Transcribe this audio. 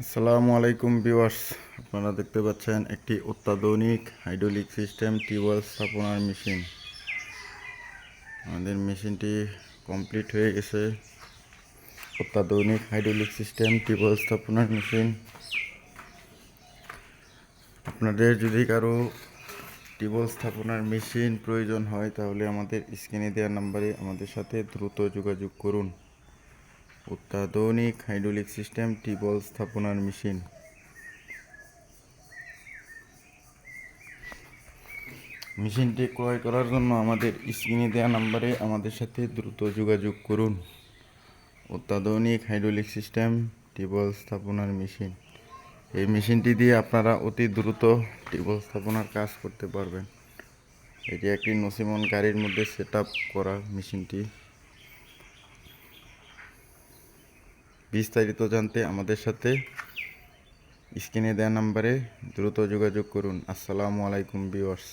আসসালামু আলাইকুম ভিউয়ার্স, আপনারা দেখতে পাচ্ছেন একটি অত্যাধুনিক হাইড্রোলিক সিস্টেম টিউবওয়েল স্থাপনার মেশিন। আমাদের মেশিনটি কমপ্লিট হয়ে গেছে। অত্যাধুনিক হাইড্রোলিক সিস্টেম টিউবওয়েল স্থাপনার মেশিন। আপনাদের যদি কারও টিউবওয়েল স্থাপনার মেশিন প্রয়োজন হয়, তাহলে আমাদের স্ক্রিনে দেওয়া নাম্বারে আমাদের সাথে দ্রুত যোগাযোগ করুন। অত্যাধুনিক হাইড্রোলিক সিস্টেম টিউবওয়েল স্থাপনার মেশিন। মেশিনটি ক্রয় করার জন্য আমাদের স্ক্রিনে দেওয়া নাম্বারে আমাদের সাথে দ্রুত যোগাযোগ করুন। অত্যাধুনিক হাইড্রোলিক সিস্টেম টিউবওয়েল স্থাপনার মেশিন। এই মেশিনটি দিয়ে আপনারা অতি দ্রুত টিউবওয়েল স্থাপনার কাজ করতে পারবেন। এটি একটি নসিমন গাড়ির মধ্যে সেট করা মেশিনটি। বিস্তারিত জানতে আমাদের সাথে স্ক্রিনে দেওয়া নাম্বারে দ্রুত যোগাযোগ করুন। আসসালামু আলাইকুম ভিউয়ার্স